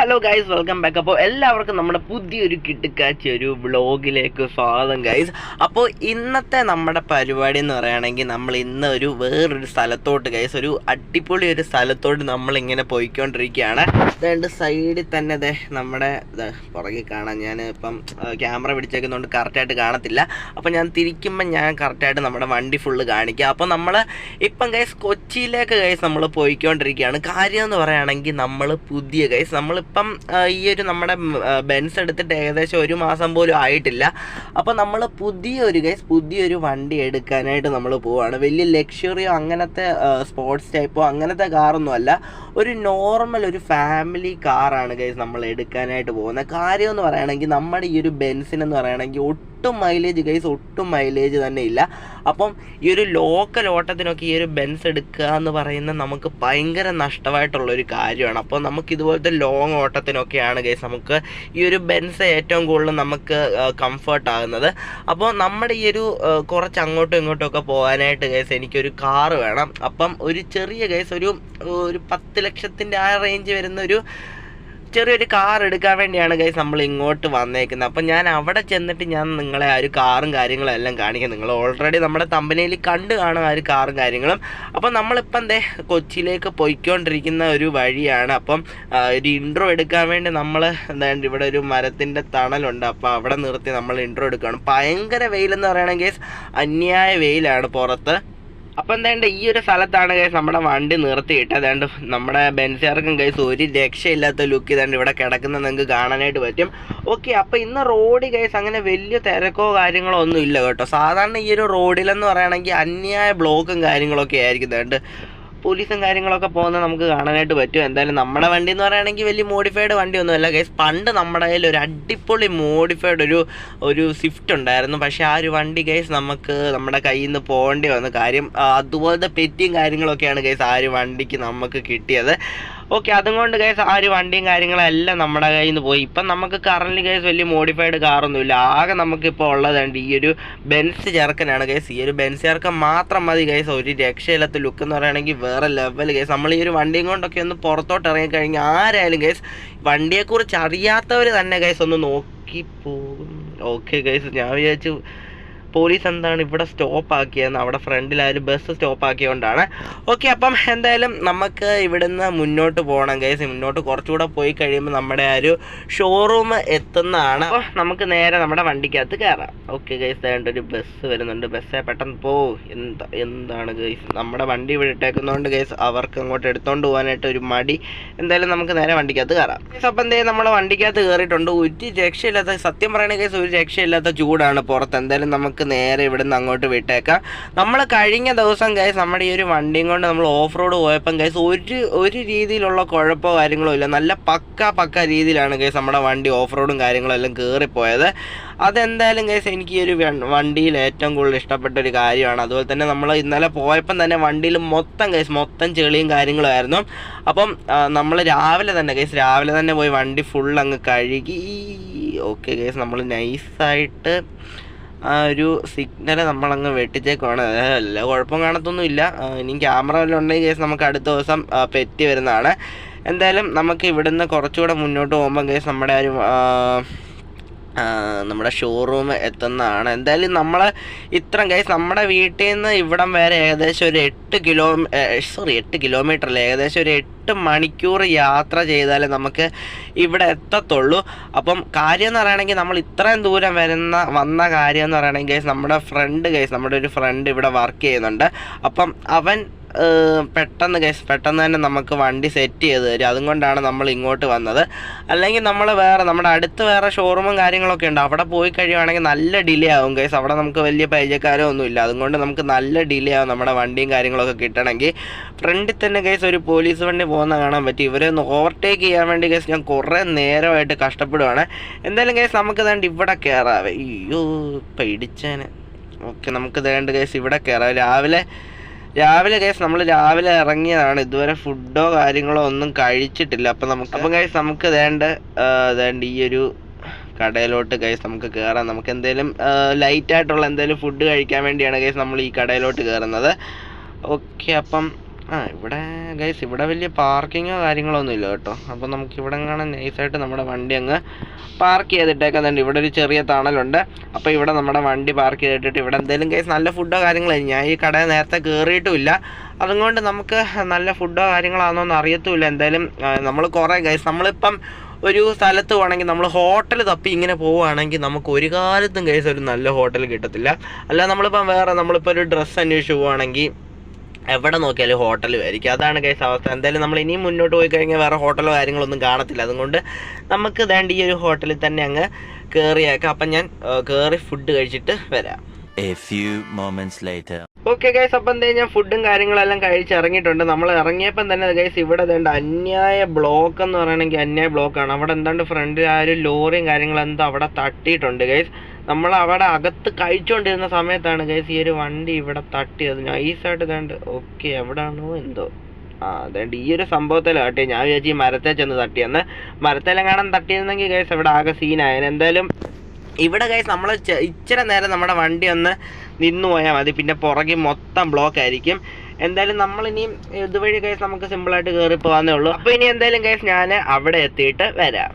Hello guys welcome back അപ്പോൾ എല്ലാവർക്കും നമ്മുടെ പുതിയൊരു കിട്ടുക്കാച്ച ഒരു വ്ളോഗിലേക്ക് സ്വാഗതം ഗൈസ് അപ്പോൾ ഇന്നത്തെ നമ്മുടെ പരിപാടി എന്ന് പറയുകയാണെങ്കിൽ നമ്മൾ ഇന്ന് ഒരു വേറൊരു സ്ഥലത്തോട്ട് ഗൈസ് ഒരു അടിപൊളി ഒരു സ്ഥലത്തോട്ട് നമ്മളിങ്ങനെ പോയിക്കൊണ്ടിരിക്കുകയാണ്. അതുകൊണ്ട് സൈഡിൽ തന്നെ അതെ നമ്മുടെ പുറകിൽ കാണാം. ഞാൻ ഇപ്പം ക്യാമറ പിടിച്ചേക്കുന്നതുകൊണ്ട് കറക്റ്റായിട്ട് കാണത്തില്ല. അപ്പോൾ ഞാൻ തിരിക്കുമ്പോൾ ഞാൻ കറക്റ്റായിട്ട് നമ്മുടെ വണ്ടി ഫുള്ള് കാണിക്കുക അപ്പോൾ നമ്മൾ ഇപ്പം ഗൈസ് കൊച്ചിയിലേക്ക് ഗൈസ് നമ്മൾ പോയിക്കൊണ്ടിരിക്കുകയാണ്. കാര്യം എന്ന് പറയുകയാണെങ്കിൽ നമ്മൾ പുതിയ ഗൈസ് നമ്മളിപ്പം ആ, ഈ ഒരു നമ്മുടെ ബെൻസ് എടുത്തിട്ട് ഏകദേശം ഒരു മാസം പോലും ആയിട്ടില്ല. അപ്പോൾ നമ്മൾ പുതിയൊരു ഗൈസ് പുതിയൊരു വണ്ടി എടുക്കാനായിട്ട് നമ്മൾ പോവുകയാണ് വലിയ ലക്ഷറിയോ അങ്ങനത്തെ സ്പോർട്സ് ടൈപ്പോ അങ്ങനത്തെ കാറൊന്നും അല്ല. ഒരു നോർമൽ ഒരു ഫാമിലി കാറാണ് ഗൈസ് നമ്മൾ എടുക്കാനായിട്ട് പോകുന്നത്. കാര്യം എന്ന് പറയുകയാണെങ്കിൽ നമ്മുടെ ഈ ഒരു ബെൻസിനെന്ന് പറയുകയാണെങ്കിൽ ഒട്ടും മൈലേജ് ഗൈസ് ഒട്ടും മൈലേജ് തന്നെ ഇല്ല. അപ്പം ഈ ഒരു ലോക്കൽ ഓട്ടത്തിനൊക്കെ ഈ ഒരു ബെൻസ് എടുക്കുക എന്ന് പറയുന്നത് നമുക്ക് ഭയങ്കര നഷ്ടമായിട്ടുള്ള ഒരു കാര്യമാണ്. അപ്പോൾ നമുക്ക് ഇതുപോലത്തെ ലോങ് ഓട്ടത്തിനൊക്കെയാണ് ഗൈസ് നമുക്ക് ഈ ഒരു ബെൻസ് ഏറ്റവും കൂടുതൽ നമുക്ക് കംഫർട്ട് ആകുന്നത്. അപ്പോൾ നമ്മുടെ ഈ ഒരു കുറച്ച് അങ്ങോട്ടും ഇങ്ങോട്ടും ഒക്കെ പോകാനായിട്ട് ഗൈസ് എനിക്കൊരു കാറ് വേണം. അപ്പം ഒരു ചെറിയ ഗൈസ് ഒരു ഒരു പത്ത് ലക്ഷത്തിന്റെ ആ റേഞ്ച് വരുന്ന ഒരു ചെറിയൊരു കാർ എടുക്കാൻ വേണ്ടിയാണ് ഗൈസ് നമ്മൾ ഇങ്ങോട്ട് വന്നേക്കുന്നത്. അപ്പം ഞാൻ അവിടെ ചെന്നിട്ട് ഞാൻ നിങ്ങളെ ആ ഒരു കാറും കാര്യങ്ങളും എല്ലാം കാണിക്കാം. നിങ്ങൾ ഓൾറെഡി നമ്മുടെ കമ്പനിയിൽ കണ്ടു കാണും ആ ഒരു കാറും കാര്യങ്ങളും. അപ്പം നമ്മളിപ്പം എന്തേ കൊച്ചിയിലേക്ക് പോയിക്കൊണ്ടിരിക്കുന്ന ഒരു വഴിയാണ്. അപ്പം ഒരു ഇൻട്രോ എടുക്കാൻ വേണ്ടി നമ്മൾ എന്താണ്ട് ഇവിടെ ഒരു മരത്തിന്റെ തണലുണ്ട്. അപ്പോൾ അവിടെ നിർത്തി നമ്മൾ ഇൻട്രോ എടുക്കുകയാണ്. ഭയങ്കര വെയിലെന്ന് പറയുകയാണെങ്കിൽ ഗൈസ് അന്യായ വെയിലാണ് പുറത്ത്. അപ്പം എന്താണ്ട് ഈ ഒരു സ്ഥലത്താണ് ഗൈസ് നമ്മുടെ വണ്ടി നിർത്തിയിട്ട് അതാണ്ട് നമ്മുടെ ബെൻസിയാർക്കും ഗൈസ് ഒരു രക്ഷയില്ലാത്ത ലുക്ക് ഇതാണ്ട് ഇവിടെ കിടക്കുന്നത് നിങ്ങൾക്ക് കാണാനായിട്ട് പറ്റും. ഓക്കെ അപ്പൊ ഇന്ന് റോഡ് ഗൈസ് അങ്ങനെ വലിയ തിരക്കോ കാര്യങ്ങളോ ഒന്നും ഇല്ല കേട്ടോ. സാധാരണ ഈ ഒരു റോഡിലെന്ന് പറയുകയാണെങ്കിൽ അന്യായ ബ്ലോക്കും കാര്യങ്ങളൊക്കെ ആയിരിക്കും ഇതാണ്ട്. പോലീസും കാര്യങ്ങളൊക്കെ പോകുന്നത് നമുക്ക് കാണാനായിട്ട് പറ്റും. എന്തായാലും നമ്മുടെ വണ്ടി എന്ന് പറയുകയാണെങ്കിൽ വലിയ മോഡിഫൈഡ് വണ്ടിയൊന്നുമല്ല കേസ് പണ്ട് നമ്മുടെ കയ്യിൽ ഒരു അടിപൊളി മോഡിഫൈഡ് ഒരു ഒരു സ്വിഫ്റ്റ് ഉണ്ടായിരുന്നു. പക്ഷേ ആ ഒരു വണ്ടി കേസ് നമുക്ക് നമ്മുടെ കയ്യിൽ നിന്ന് പോകേണ്ടി വന്നു കാര്യം അതുപോലത്തെ പെറ്റിയും കാര്യങ്ങളൊക്കെയാണ് കേസ് ആ ഒരു വണ്ടിക്ക് നമുക്ക് കിട്ടിയത്. ഓക്കെ അതുകൊണ്ട് ഗൈസ് ആ ഒരു വണ്ടിയും കാര്യങ്ങളെല്ലാം നമ്മുടെ കയ്യിൽ നിന്ന് പോയി. ഇപ്പം നമുക്ക് കറന്റ് ഗൈസ് വലിയ മോഡിഫൈഡ് കാറൊന്നുമില്ല ആകെ നമുക്കിപ്പോൾ ഉള്ളതുണ്ട് ഈ ഒരു ബെൻസ് ചേർക്കനാണ് ഗൈസ് ഈ ഒരു ബെൻസ് ചേർക്കൻ മാത്രം മതി ഗൈസ് ഒരു രക്ഷയില്ലാത്ത ലുക്ക് എന്ന് പറയുകയാണെങ്കിൽ വേറെ ലെവൽ ഗൈസ് നമ്മൾ ഈ ഒരു വണ്ടിയും കൊണ്ടൊക്കെ ഒന്ന് പുറത്തോട്ട് ഇറങ്ങിക്കഴിഞ്ഞാൽ ആരായാലും ഗൈസ് വണ്ടിയെക്കുറിച്ച് അറിയാത്തവർ തന്നെ ഗൈസ് ഒന്ന് നോക്കി പോകും. ഓക്കെ ഗൈസ് ഞാൻ വിചാരിച്ചു പോലീസ് എന്താണ് ഇവിടെ സ്റ്റോപ്പ് ആക്കിയതെന്ന് അവിടെ ഫ്രണ്ടിൽ ഫ്രണ്ടിലായാലും ബസ് സ്റ്റോപ്പ് ആക്കിയതുകൊണ്ടാണ്. ഓക്കെ അപ്പം എന്തായാലും നമുക്ക് ഇവിടുന്ന് മുന്നോട്ട് പോകണം ഗൈസ് മുന്നോട്ട് കുറച്ചുകൂടെ പോയി കഴിയുമ്പോൾ നമ്മുടെ ആ ഒരു ഷോറൂം എത്തുന്നതാണ്. അപ്പോൾ നമുക്ക് നേരെ നമ്മുടെ വണ്ടിക്കകത്ത് കയറാം ഓക്കെ ഗൈസ് വേണ്ട ഒരു ബസ് വരുന്നുണ്ട്. ബസ്സേ പെട്ടെന്ന് പോ. എന്താ എന്താണ് ഗൈസ് നമ്മുടെ വണ്ടി ഇവിടെ ഇട്ടേക്കുന്നതുകൊണ്ട് ഗൈസ് അവർക്ക് അങ്ങോട്ട് എടുത്തുകൊണ്ട് പോകാനായിട്ട് ഒരു മടി. എന്തായാലും നമുക്ക് നേരെ വണ്ടിക്കകത്ത് കയറാം കേസ് അപ്പം എന്തേ നമ്മുടെ വണ്ടിക്കകത്ത് കയറിയിട്ടുണ്ട് ഒരു രക്ഷയില്ലാത്ത സത്യം പറയണ കേസ് ഒരു രക്ഷയില്ലാത്ത ചൂടാണ് പുറത്ത്. എന്തായാലും നമുക്ക് നേരെ ഇവിടുന്ന് അങ്ങോട്ട് വിട്ടേക്കാം. നമ്മൾ കഴിഞ്ഞ ദിവസം ഗൈസ് നമ്മുടെ ഈ ഒരു വണ്ടിയും കൊണ്ട് നമ്മൾ ഓഫ് റോഡ് പോയപ്പം ഗൈസ് ഒരു ഒരു രീതിയിലുള്ള കുഴപ്പമോ കാര്യങ്ങളോ ഇല്ല. നല്ല പക്ക പക്ക രീതിയിലാണ് ഗൈസ് നമ്മുടെ വണ്ടി ഓഫ് റോഡും കാര്യങ്ങളും എല്ലാം കയറിപ്പോയത് അതെന്തായാലും ഗൈസ് എനിക്ക് ഈ ഒരു വണ്ടിയിൽ ഏറ്റവും കൂടുതൽ ഇഷ്ടപ്പെട്ട ഒരു കാര്യമാണ്. അതുപോലെ തന്നെ നമ്മൾ ഇന്നലെ പോയപ്പം തന്നെ വണ്ടിയിൽ മൊത്തം ഗൈസ് മൊത്തം ചെളിയും കാര്യങ്ങളും ആയിരുന്നു. അപ്പം നമ്മൾ രാവിലെ തന്നെ ഗൈസ് രാവിലെ തന്നെ പോയി വണ്ടി ഫുൾ അങ്ങ് കഴുകി. ഓക്കെ ഗൈസ് നമ്മൾ നൈസായിട്ട് ആ ഒരു സിഗ്നൽ നമ്മളങ്ങ് വെട്ടിച്ചേക്കുവാണ്. എല്ലാ കുഴപ്പം കാണത്തൊന്നുമില്ല. ഇനി ക്യാമറ വല്ലതും ഉണ്ടെങ്കിൽ കേസ് നമുക്ക് അടുത്ത ദിവസം പെറ്റി വരുന്നതാണ്. എന്തായാലും നമുക്ക് ഇവിടുന്ന് കുറച്ചുകൂടെ മുന്നോട്ട് പോകുമ്പോൾ കേസ് നമ്മുടെ ആ ഒരു നമ്മുടെ ഷോറൂം എത്തുന്നതാണ്. എന്തായാലും നമ്മൾ ഇത്രയും കൈസ് നമ്മുടെ വീട്ടിൽ നിന്ന് ഇവിടം വരെ ഏകദേശം ഒരു എട്ട് കിലോ സോറി എട്ട് കിലോമീറ്റർ അല്ലേ? ഏകദേശം ഒരു എട്ട് മണിക്കൂർ യാത്ര ചെയ്താലേ നമുക്ക് ഇവിടെ എത്തത്തുള്ളൂ. അപ്പം കാര്യം എന്ന് പറയുകയാണെങ്കിൽ നമ്മൾ ഇത്രയും ദൂരം വരുന്ന വന്ന കാര്യം എന്ന് പറയുകയാണെങ്കിൽ നമ്മുടെ ഫ്രണ്ട് കൈസ് നമ്മുടെ ഒരു ഫ്രണ്ട് ഇവിടെ വർക്ക് ചെയ്യുന്നുണ്ട്. അപ്പം അവൻ പെട്ടെന്ന് ഗൈസ് പെട്ടെന്ന് തന്നെ നമുക്ക് വണ്ടി സെറ്റ് ചെയ്ത് തരും. അതുകൊണ്ടാണ് നമ്മൾ ഇങ്ങോട്ട് വന്നത്. അല്ലെങ്കിൽ നമ്മൾ വേറെ നമ്മുടെ അടുത്ത് വേറെ ഷോറൂമും കാര്യങ്ങളൊക്കെ ഉണ്ട്. അവിടെ പോയി കഴിയുവാണെങ്കിൽ നല്ല ഡിലേ ആവും ഗൈസ് അവിടെ നമുക്ക് വലിയ പരിചയക്കാരോ ഒന്നുമില്ല അതുകൊണ്ട് നമുക്ക് നല്ല ഡിലേ ആവും നമ്മുടെ വണ്ടിയും കാര്യങ്ങളൊക്കെ കിട്ടണമെങ്കിൽ. ഫ്രണ്ടിൽ തന്നെ ഗൈസ് ഒരു പോലീസ് വണ്ടി പോകുന്ന കാണാൻ പറ്റി. ഇവരെ ഒന്ന് ഓവർടേക്ക് ചെയ്യാൻ വേണ്ടി ഗൈസ് ഞാൻ കുറേ നേരമായിട്ട് കഷ്ടപ്പെടുവാണ്. എന്തായാലും ഗൈസ് നമുക്ക് വേണ്ട ഇവിടെ കയറാവേ അയ്യോ ഇപ്പം ഇടിച്ചേനെ ഓക്കെ നമുക്ക് വേണ്ട ഗൈസ് ഇവിടെ കയറാം രാവിലെ രാവിലെ ഗൈസ് നമ്മൾ രാവിലെ ഇറങ്ങിയതാണ്. ഇതുവരെ ഫുഡോ കാര്യങ്ങളോ ഒന്നും കഴിച്ചിട്ടില്ല. അപ്പം നമുക്ക് അപ്പം ഗൈസ് നമുക്ക് വേണ്ട വേണ്ട ഈ ഒരു കടയിലോട്ട് ഗൈസ് നമുക്ക് കയറാം നമുക്ക് എന്തെങ്കിലും ലൈറ്റ് ആയിട്ടുള്ള എന്തെങ്കിലും ഫുഡ് കഴിക്കാൻ വേണ്ടിയാണ് ഗൈസ് നമ്മൾ ഈ കടയിലോട്ട് കയറുന്നത് ഓക്കെ അപ്പം ആ ഇവിടെ ഗൈസ് ഇവിടെ വലിയ പാർക്കിങ്ങോ കാര്യങ്ങളോ ഒന്നും ഇല്ല കേട്ടോ. അപ്പോൾ നമുക്ക് ഇവിടെ കാണാൻ നൈസായിട്ട് നമ്മുടെ വണ്ടി അങ്ങ് പാർക്ക് ചെയ്തിട്ടേക്കുന്നുണ്ട്. ഇവിടെ ഒരു ചെറിയ തണലുണ്ട്. അപ്പോൾ ഇവിടെ നമ്മുടെ വണ്ടി പാർക്ക് ചെയ്തിട്ട് ഇവിടെ എന്തെങ്കിലും ഗൈസ് നല്ല ഫുഡോ കാര്യങ്ങളോ ഞാൻ ഈ കട നേരത്തെ കയറിയിട്ടുമില്ല അതുകൊണ്ട് നമുക്ക് നല്ല ഫുഡോ കാര്യങ്ങളാണോ എന്ന് അറിയത്തുമില്ല. എന്തായാലും നമ്മൾ കുറേ ഗൈസ് നമ്മളിപ്പം ഒരു സ്ഥലത്ത് പോകണമെങ്കിൽ നമ്മൾ ഹോട്ടൽ തപ്പി ഇങ്ങനെ പോവുകയാണെങ്കിൽ നമുക്ക് ഒരു കാലത്തും കേസ് ഒരു നല്ല ഹോട്ടൽ കിട്ടത്തില്ല. അല്ല നമ്മളിപ്പം വേറെ നമ്മളിപ്പോൾ ഒരു ഡ്രസ്സ് അന്വേഷിച്ച് പോവുകയാണെങ്കിൽ എവിടെ നോക്കിയാലും ഹോട്ടലും ആയിരിക്കും. അതാണ് കേസ് അവസ്ഥ. എന്തായാലും നമ്മൾ ഇനിയും മുന്നോട്ട് പോയി കഴിഞ്ഞാൽ വേറെ ഹോട്ടലോ കാര്യങ്ങളൊന്നും കാണത്തില്ല. അതുകൊണ്ട് നമുക്ക് വേണ്ട ഈ ഒരു ഹോട്ടലിൽ തന്നെ അങ്ങ് കയറിയേക്കാം അപ്പം ഞാൻ കയറി ഫുഡ് കഴിച്ചിട്ട് വരാം. A few moments later. Okay guys അപ്പം എന്താ ഞാൻ ഫുഡും കാര്യങ്ങളെല്ലാം കഴിച്ച് ഇറങ്ങിയിട്ടുണ്ട്. നമ്മൾ ഇറങ്ങിയപ്പം തന്നെ ഗൈസ് ഇവിടെ വേണ്ട അന്യായ ബ്ലോക്ക് എന്ന് പറയണമെങ്കിൽ അന്യായ ബ്ലോക്കാണ് അവിടെ എന്താണ്ട് ഫ്രണ്ടിൽ ആ ഒരു ലോറിയും കാര്യങ്ങളെന്തോ അവിടെ തട്ടിയിട്ടുണ്ട് ഗൈസ് നമ്മൾ അവിടെ അകത്ത് കഴിച്ചുകൊണ്ടിരുന്ന സമയത്താണ് ഗൈസ് ഈ ഒരു വണ്ടി ഇവിടെ തട്ടിയത്. നൈസായിട്ട് കണ്ട് ഓക്കെ എവിടാണോ എന്തോ. ആ അതുകൊണ്ട് ഈ ഒരു സംഭവത്തിൽ തട്ടി ഞാൻ വിചാരിച്ചു ഈ മരത്തെ ചെന്ന് തട്ടിയെന്ന് മരത്തിലെങ്ങാനും തട്ടിയിരുന്നെങ്കിൽ ഗൈസ് ഇവിടെ ആകെ സീനായാലും എന്തായാലും ഇവിടെ ഗൈസ് നമ്മൾ ഇച്ചിരി നേരം നമ്മുടെ വണ്ടി ഒന്ന് നിന്നു പോയാൽ മതി. പിന്നെ പുറകെ മൊത്തം ബ്ലോക്ക് ആയിരിക്കും. എന്തായാലും നമ്മൾ ഇനിയും ഇതുവഴി ഗൈസ് നമുക്ക് സിമ്പിളായിട്ട് കയറി പോകാന്നേ ഉള്ളൂ. അപ്പോൾ ഇനി എന്തായാലും ഗൈസ് ഞാൻ അവിടെ എത്തിയിട്ട് വരാം.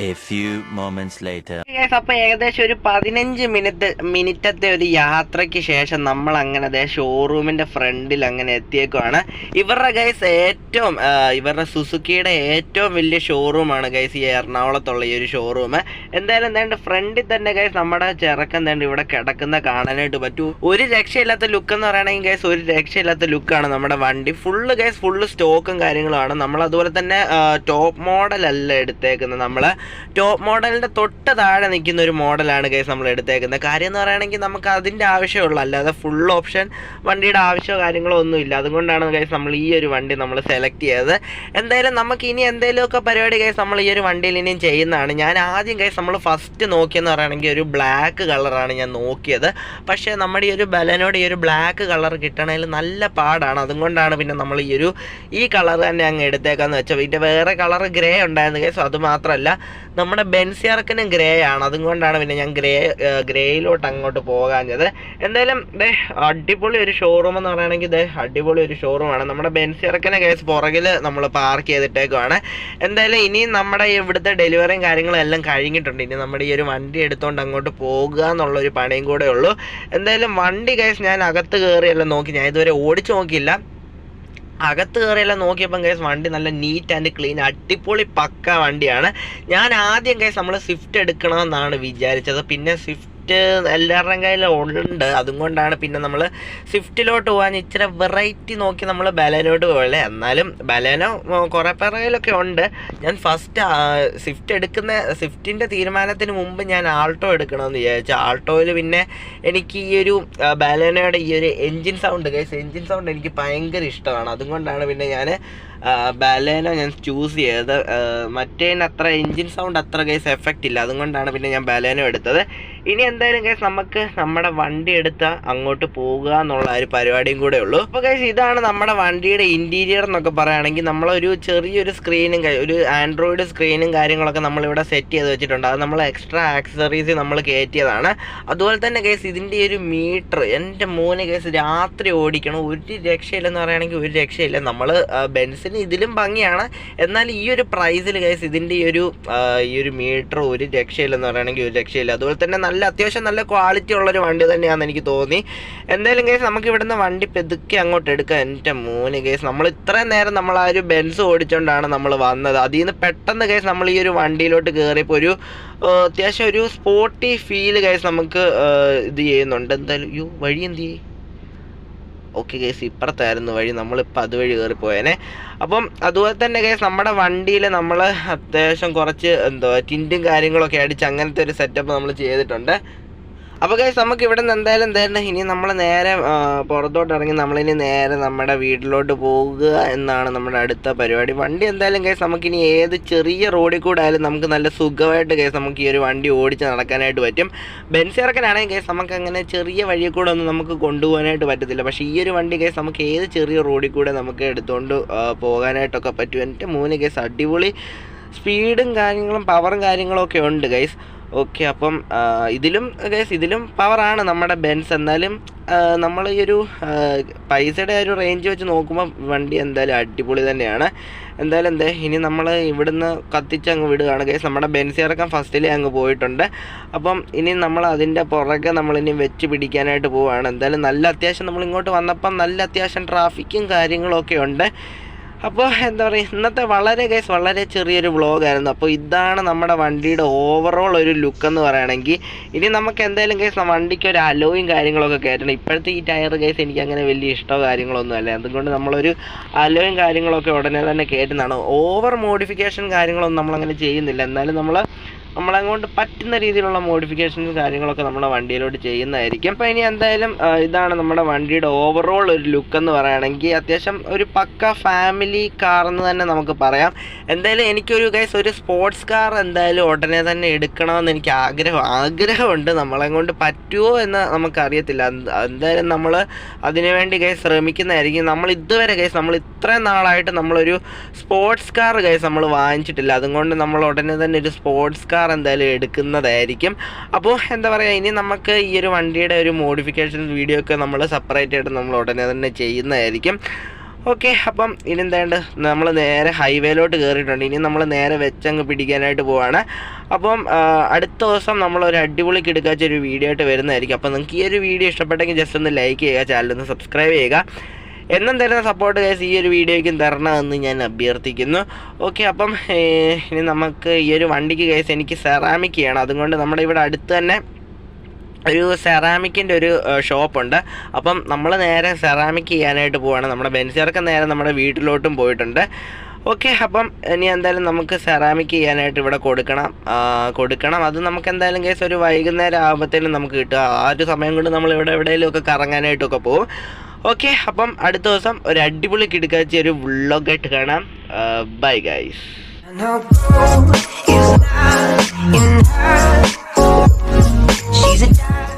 A few moments later. അപ്പൊ ഏകദേശം ഒരു പതിനഞ്ച് മിനിറ്റ് മിനിറ്റത്തെ ഒരു യാത്രയ്ക്ക് ശേഷം നമ്മൾ അങ്ങനെ ദേ ഷോറൂമിന്റെ ഫ്രണ്ടിൽ അങ്ങനെ എത്തിയേക്കുവാണ്. ഇവരുടെ ഗൈസ് ഏറ്റവും ഇവരുടെ സുസുക്കിയുടെ ഏറ്റവും വലിയ ഷോറൂമാണ് ഗൈസ് ഈ എറണാകുളത്തുള്ള ഈ ഒരു ഷോറൂം എന്തായാലും എന്താണ്ട് ഫ്രണ്ടിൽ തന്നെ ഗൈസ് നമ്മുടെ ചെറുക്കൻ തന്നെ ഇവിടെ കിടക്കുന്ന കാണാനായിട്ട് പറ്റൂ. ഒരു രക്ഷയില്ലാത്ത ലുക്ക് എന്ന് പറയുകയാണെങ്കിൽ ഗൈസ് ഒരു രക്ഷയില്ലാത്ത ലുക്കാണ് നമ്മുടെ വണ്ടി. ഫുള്ള് ഗൈസ് ഫുള്ള് സ്റ്റോക്കും കാര്യങ്ങളുമാണ് നമ്മൾ അതുപോലെ തന്നെ ടോപ്പ് മോഡലല്ല എടുത്തേക്കുന്നത് നമ്മൾ ടോപ്പ് മോഡലിന്റെ തൊട്ട് താഴെ നിൽക്കുന്ന ഒരു മോഡലാണ് ഗൈസ് നമ്മൾ എടുത്തേക്കുന്നത്. കാര്യം എന്ന് പറയുകയാണെങ്കിൽ നമുക്ക് അതിന്റെ ആവശ്യമുള്ളൂ. അല്ലാതെ ഫുൾ ഓപ്ഷൻ വണ്ടിയുടെ ആവശ്യമോ കാര്യങ്ങളോ ഒന്നുമില്ല. അതുകൊണ്ടാണ് ഗൈസ് നമ്മൾ ഈ ഒരു വണ്ടി നമ്മൾ സെലക്ട് ചെയ്തത്. എന്തായാലും നമുക്ക് ഇനി എന്തെങ്കിലുമൊക്കെ പരിപാടി ഗൈസ് നമ്മൾ ഈ ഒരു വണ്ടിയിൽ ഇനിയും ചെയ്യുന്നതാണ്. ഞാൻ ആദ്യം ഗൈസ് നമ്മൾ ഫസ്റ്റ് നോക്കിയെന്ന് പറയുകയാണെങ്കിൽ ഒരു ബ്ലാക്ക് കളറാണ് ഞാൻ നോക്കിയത്. പക്ഷേ നമ്മുടെ ഈ ഒരു ബലനോട് ഈ ഒരു ബ്ലാക്ക് കളർ കിട്ടണതിൽ നല്ല പാടാണ്. അതുകൊണ്ടാണ് പിന്നെ നമ്മൾ ഈ ഒരു ഈ കളർ തന്നെ അങ്ങ് എടുത്തേക്കാന്ന് വെച്ചാൽ ഇതിന്റെ വേറെ കളർ ഗ്രേ ഉണ്ടായിരുന്നു ഗൈസ് അത് മാത്രമല്ല നമ്മുടെ ബെൻസിയർക്കിനും ഗ്രേ ആണ് അതുകൊണ്ടാണ് പിന്നെ ഞാൻ ഗ്രേ ഗ്രേയിലോട്ട് അങ്ങോട്ട് പോകാഞ്ഞത് എന്തായാലും ദേ അടിപൊളി ഒരു ഷോറൂം എന്ന് പറയുകയാണെങ്കിൽ ദേ അടിപൊളി ഒരു ഷോറൂമാണ് നമ്മുടെ ബെൻസിയർക്കിനെ കേസ് പുറകിൽ നമ്മൾ പാർക്ക് ചെയ്തിട്ടേക്കുവാണ്. എന്തായാലും ഇനിയും നമ്മുടെ ഇവിടുത്തെ ഡെലിവറിയും കാര്യങ്ങളും എല്ലാം കഴിഞ്ഞിട്ടുണ്ട്. ഇനി നമ്മുടെ ഈ ഒരു വണ്ടി എടുത്തുകൊണ്ട് അങ്ങോട്ട് പോകുക എന്നുള്ളൊരു പണിയും കൂടെ ഉള്ളൂ. എന്തായാലും വണ്ടി കേസ് ഞാൻ അകത്ത് കയറിയെല്ലാം നോക്കി. ഞാൻ ഇതുവരെ ഓടിച്ചു നോക്കിയില്ല. അകത്ത് കയറിയെല്ലാം നോക്കിയപ്പം കേസ് വണ്ടി നല്ല നീറ്റ് ആൻഡ് ക്ലീൻ അടിപൊളി പക്ക വണ്ടിയാണ്. ഞാൻ ആദ്യം കേസ് നമ്മൾ സ്വിഫ്റ്റ് എടുക്കണമെന്നാണ് വിചാരിച്ചത്. പിന്നെ സ്വിഫ്റ്റ് എല്ലാവരുടെയും കയ്യിൽ ഉണ്ട്. അതും കൊണ്ടാണ് പിന്നെ നമ്മൾ സ്വിഫ്റ്റിലോട്ട് പോകാൻ ഇച്ചിരി വെറൈറ്റി നോക്കി നമ്മൾ ബലേനോട്ട് പോകല്ലേ എന്നാലും ബലേനോ കുറേ പേരുടെ ഉണ്ട്. ഞാൻ ഫസ്റ്റ് സ്വിഫ്റ്റ് എടുക്കുന്ന സ്വിഫ്റ്റിന്റെ തീരുമാനത്തിന് മുമ്പ് ഞാൻ ആൾട്ടോ എടുക്കണമെന്ന് വിചാരിച്ചു. ആൾട്ടോയിൽ പിന്നെ എനിക്ക് ഈ ഒരു ബലേനോയുടെ ഈ ഒരു engine sound guys engine sound എനിക്ക് ഭയങ്കര ഇഷ്ടമാണ്. അതുകൊണ്ടാണ് പിന്നെ ഞാൻ ബലേനോ ഞാൻ ചൂസ് ചെയ്തത് മറ്റേന് അത്ര എൻജിൻ സൗണ്ട് അത്ര ഗൈസ് എഫക്റ്റ് ഇല്ല. അതുകൊണ്ടാണ് പിന്നെ ഞാൻ ബലേനോ എടുത്തത്. ഇനി എന്തായാലും ഗൈസ് നമുക്ക് നമ്മുടെ വണ്ടി എടുത്ത് അങ്ങോട്ട് പോകുക എന്നുള്ള ഒരു പരിപാടിയും കൂടെ ഉള്ളൂ. അപ്പോൾ ഗൈസ് ഇതാണ് നമ്മുടെ വണ്ടിയുടെ ഇന്റീരിയർ എന്നൊക്കെ പറയുകയാണെങ്കിൽ നമ്മളൊരു ചെറിയൊരു സ്ക്രീനും ഒരു ആൻഡ്രോയിഡ് സ്ക്രീനും കാര്യങ്ങളൊക്കെ നമ്മളിവിടെ സെറ്റ് ചെയ്ത് വെച്ചിട്ടുണ്ട്. അത് നമ്മൾ എക്സ്ട്രാ ആക്സസറീസ് നമ്മൾ കയറ്റിയതാണ്. അതുപോലെ തന്നെ ഗൈസ് ഇതിന്റെ ഒരു മീറ്റർ എന്റെ മൂന്ന് ഗൈസ് രാത്രി ഓടിക്കണം. ഒരു രക്ഷയില്ലെന്ന് പറയുകയാണെങ്കിൽ ഒരു രക്ഷയില്ല. നമ്മൾ ബെൻസിന് ഇതിലും ഭംഗിയാണ്. എന്നാൽ ഈ ഒരു പ്രൈസിൽ ഗൈസ് ഇതിന്റെ ഈ ഒരു ഈ ഒരു മീറ്റർ ഒരു രക്ഷയില്ലെന്ന് പറയുകയാണെങ്കിൽ ഒരു രക്ഷയില്ല. അതുപോലെ തന്നെ നല്ല അത്യാവശ്യം നല്ല ക്വാളിറ്റി ഉള്ളൊരു വണ്ടി തന്നെയാണെന്ന് എനിക്ക് തോന്നി. എന്തായാലും ഗൈസ് നമുക്ക് ഇവിടുന്ന് വണ്ടി പെതുക്കി അങ്ങോട്ട് എടുക്കാം. എന്റെ മൂന്ന് ഗൈസ് നമ്മൾ ഇത്രയും നേരം നമ്മൾ ആ ഒരു ബെൻസ് ഓടിച്ചുകൊണ്ടാണ് നമ്മൾ വന്നത്. അതിൽ നിന്ന് പെട്ടെന്ന് ഗൈസ് നമ്മൾ ഈ ഒരു വണ്ടിയിലോട്ട് കയറിയപ്പോൾ ഒരു അത്യാവശ്യം ഒരു സ്പോർട്ടി ഫീൽ ഗൈസ് നമുക്ക് ഇത് ചെയ്യുന്നുണ്ട്. എന്തായാലും യു വഴി എന്ത് ചെയ്യും ഓക്കെ കേസ് ഇപ്പുറത്തായിരുന്നു വഴി. നമ്മളിപ്പോൾ അതുവഴി കയറിപ്പോയേനെ അപ്പം അതുപോലെ തന്നെ കേസ് നമ്മുടെ വണ്ടിയിൽ നമ്മൾ അത്യാവശ്യം കുറച്ച് എന്തോ ടിന്റും കാര്യങ്ങളൊക്കെ അടിച്ച് അങ്ങനത്തെ ഒരു സെറ്റപ്പ് നമ്മൾ ചെയ്തിട്ടുണ്ട്. അപ്പോൾ ഗൈസ് നമുക്ക് ഇവിടെ നിന്ന് എന്തായാലും എന്തായാലും ഇനി നമ്മൾ നേരെ പുറത്തോട്ട് ഇറങ്ങി നമ്മളിനി നേരെ നമ്മുടെ വീട്ടിലോട്ട് പോകുക എന്നാണ് നമ്മുടെ അടുത്ത പരിപാടി. വണ്ടി എന്തായാലും കേസ് നമുക്കിനി ഏത് ചെറിയ റോഡിൽ കൂടെ ആയാലും നമുക്ക് നല്ല സുഖമായിട്ട് ഗൈസ് നമുക്ക് ഈ ഒരു വണ്ടി ഓടിച്ച് നടക്കാനായിട്ട് പറ്റും. ബെൻസിറക്കനാണെങ്കിൽ ഗൈസ് നമുക്ക് അങ്ങനെ ചെറിയ വഴിയിൽ കൂടെ ഒന്നും നമുക്ക് കൊണ്ടുപോകാനായിട്ട് പറ്റത്തില്ല. പക്ഷേ ഈ ഒരു വണ്ടി ഗൈസ് നമുക്ക് ഏത് ചെറിയ റോഡിൽ കൂടെ നമുക്ക് എടുത്തുകൊണ്ട് പോകാനായിട്ടൊക്കെ പറ്റും. എന്റെ മൂന്ന് ഗൈസ് അടിപൊളി സ്പീഡും കാര്യങ്ങളും പവറും കാര്യങ്ങളും ഒക്കെ ഉണ്ട് ഗൈസ് ഓക്കെ അപ്പം ഇതിലും ഗൈസ് ഇതിലും പവറാണ് നമ്മുടെ ബെൻസ് എന്നാലും നമ്മൾ ഈ ഒരു പൈസയുടെ ഒരു റേഞ്ച് വെച്ച് നോക്കുമ്പോൾ വണ്ടി എന്തായാലും അടിപൊളി തന്നെയാണ്. എന്തായാലും എന്തേ ഇനി നമ്മൾ ഇവിടുന്ന് കത്തിച്ച് അങ്ങ് വിടുകയാണ് ഗൈസ് നമ്മുടെ ബെൻസ് ഇറക്കം ഫസ്റ്റിലേ അങ്ങ് പോയിട്ടുണ്ട്. അപ്പം ഇനി നമ്മൾ അതിന്റെ പുറകെ നമ്മളിനി വെച്ച് പിടിക്കാനായിട്ട് പോവുകയാണ് എന്തായാലും നല്ല അത്യാവശ്യം നമ്മൾ ഇങ്ങോട്ട് വന്നപ്പം നല്ല അത്യാവശ്യം ട്രാഫിക്കും കാര്യങ്ങളൊക്കെ ഉണ്ട്. അപ്പോൾ എന്താ പറയുക ഇന്നത്തെ വളരെ ഗൈസ് വളരെ ചെറിയൊരു വ്ളോഗായിരുന്നു അപ്പോൾ ഇതാണ് നമ്മുടെ വണ്ടിയുടെ ഓവറോൾ ഒരു ലുക്ക് എന്ന് പറയുകയാണെങ്കിൽ ഇനി നമുക്ക് എന്തായാലും ഗൈസ് വണ്ടിക്ക് ഒരു അലോയും കാര്യങ്ങളൊക്കെ കയറ്റണം. ഇപ്പോഴത്തെ ഈ ടയർ ഗൈസ് എനിക്ക് അങ്ങനെ വലിയ ഇഷ്ടമോ കാര്യങ്ങളൊന്നും അല്ല. അതുകൊണ്ട് നമ്മളൊരു അലോയും കാര്യങ്ങളൊക്കെ ഉടനെ തന്നെ കയറ്റുന്നതാണ്. ഓവർ മോഡിഫിക്കേഷൻ കാര്യങ്ങളൊന്നും നമ്മളങ്ങനെ ചെയ്യുന്നില്ല. എന്നാലും നമ്മൾ നമ്മളെക്കൊണ്ട് പറ്റുന്ന രീതിയിലുള്ള മോഡിഫിക്കേഷൻസും കാര്യങ്ങളൊക്കെ നമ്മുടെ വണ്ടിയിലോട്ട് ചെയ്യുന്നതായിരിക്കും. അപ്പോൾ ഇനി എന്തായാലും ഇതാണ് നമ്മുടെ വണ്ടിയുടെ ഓവറോൾ ഒരു ലുക്ക് എന്ന് പറയുകയാണെങ്കിൽ അത്യാവശ്യം ഒരു പക്ക ഫാമിലി കാർ എന്ന് തന്നെ നമുക്ക് പറയാം. എന്തായാലും എനിക്കൊരു ഗൈസ് ഒരു സ്പോർട്സ് കാർ എന്തായാലും ഉടനെ തന്നെ എടുക്കണമെന്ന് എനിക്ക് ആഗ്രഹം ആഗ്രഹമുണ്ട്. നമ്മളെ കൊണ്ട് പറ്റുമോ എന്ന് നമുക്കറിയത്തില്ല. എന്ത്- എന്തായാലും നമ്മൾ അതിനുവേണ്ടി ഗൈസ് ശ്രമിക്കുന്നതായിരിക്കും. നമ്മൾ ഇതുവരെ ഗൈസ് നമ്മൾ ഇത്രയും നാളായിട്ട് നമ്മളൊരു സ്പോർട്സ് കാർ ഗൈസ് നമ്മൾ വാങ്ങിച്ചിട്ടില്ല. അതുകൊണ്ട് നമ്മൾ ഉടനെ തന്നെ ഒരു സ്പോർട്സ് കാർ എന്തായാലും എടുക്കുന്നതായിരിക്കും. അപ്പോൾ എന്താ പറയുക ഇനി നമുക്ക് ഈ ഒരു വണ്ടിയുടെ ഒരു മോഡിഫിക്കേഷൻ വീഡിയോ ഒക്കെ നമ്മൾ സെപ്പറേറ്റ് ആയിട്ട് നമ്മൾ ഉടനെ തന്നെ ചെയ്യുന്നതായിരിക്കും. ഓക്കെ അപ്പം ഇനി എന്താണ്ട് നമ്മൾ നേരെ ഹൈവേയിലോട്ട് കയറിയിട്ടുണ്ട് ഇനി നമ്മൾ നേരെ വെച്ചങ്ങ് പിടിക്കാനായിട്ട് പോവാണ്. അപ്പം അടുത്ത ദിവസം നമ്മൾ ഒരു അടിപൊളി കിടക്കാച്ച ഒരു വീഡിയോ ആയിട്ട് വരുന്നതായിരിക്കും. അപ്പം നിങ്ങൾക്ക് ഈ ഒരു വീഡിയോ ഇഷ്ടപ്പെട്ടെങ്കിൽ ജസ്റ്റ് ഒന്ന് ലൈക്ക് ചെയ്യുക ചാനൽ ഒന്ന് സബ്സ്ക്രൈബ് ചെയ്യുക. എന്നും തരുന്ന സപ്പോർട്ട് കേസ് ഈ ഒരു വീഡിയോയ്ക്കും തരണമെന്ന് ഞാൻ അഭ്യർത്ഥിക്കുന്നു. ഓക്കെ അപ്പം ഇനി നമുക്ക് ഈ ഒരു വണ്ടിക്ക് കേസ് എനിക്ക് സെറാമിക് ചെയ്യണം. അതുകൊണ്ട് നമ്മുടെ ഇവിടെ അടുത്ത് തന്നെ ഒരു സെറാമിക്കിന്റെ ഒരു ഷോപ്പുണ്ട് അപ്പം നമ്മൾ നേരെ സെറാമിക് ചെയ്യാനായിട്ട് പോവാണ്. നമ്മുടെ ബെൻസിയർക്ക് നേരെ നമ്മുടെ വീട്ടിലോട്ടും പോയിട്ടുണ്ട്. ഓക്കെ അപ്പം ഇനി എന്തായാലും നമുക്ക് സെറാമിക് ചെയ്യാനായിട്ട് ഇവിടെ കൊടുക്കണം. കൊടുക്കണം. അത് നമുക്ക് എന്തായാലും കേസ് ഒരു വൈകുന്നേരം ആകുമ്പോഴത്തേനും നമുക്ക് കിട്ടുക ആ ഒരു സമയം കൊണ്ട് നമ്മൾ ഇവിടെ എവിടെയെങ്കിലുമൊക്കെ കറങ്ങാനായിട്ടൊക്കെ പോകും ഓക്കെ അപ്പം അടുത്ത ദിവസം ഒരു അടിപൊളി കിടക്കാച്ച ഒരു വ്ളോഗായിട്ട് കാണാം uh, bye guys She's a dime.